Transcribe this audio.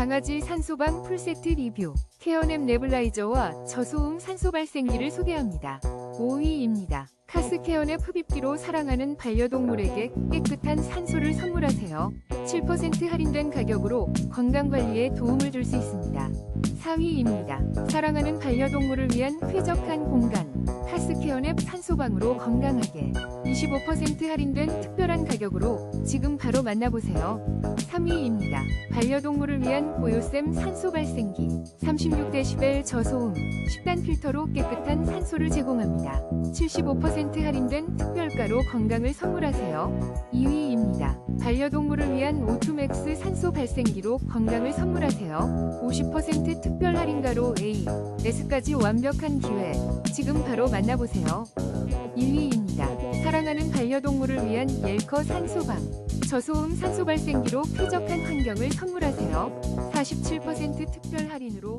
강아지 산소방 풀세트 리뷰 케어냅 네블라이저와 저소음 산소 발생기를 소개합니다. 5위입니다. 카스 케어냅 흡입기로 사랑하는 반려동물에게 깨끗한 산소를 선물하세요. 7% 할인된 가격으로 건강관리에 도움을 줄 수 있습니다. 4위입니다. 사랑하는 반려동물을 위한 쾌적한 공간 카스 케어냅 산소방으로 건강하게 25% 할인된 특별한 가격으로 지금 바로 만나보세요. 3위입니다. 반려동물을 위한 보요샘 산소 발생기 36dB 저소음 10단 필터로 깨끗한 산소를 제공합니다. 75% 할인된 특별 가로 건강을 선물하세요. 2위입니다. 반려동물을 위한 오투맥스 산소 발생기로 건강을 선물하세요. 50% 특별 할인가로 A, S까지 완벽한 기회. 지금 바로 만나보세요. 1위입니다. 사랑하는 반려동물을 위한 옐커 산소방. 저소음 산소 발생기로 쾌적한 환경을 선물하세요. 47% 특별 할인으로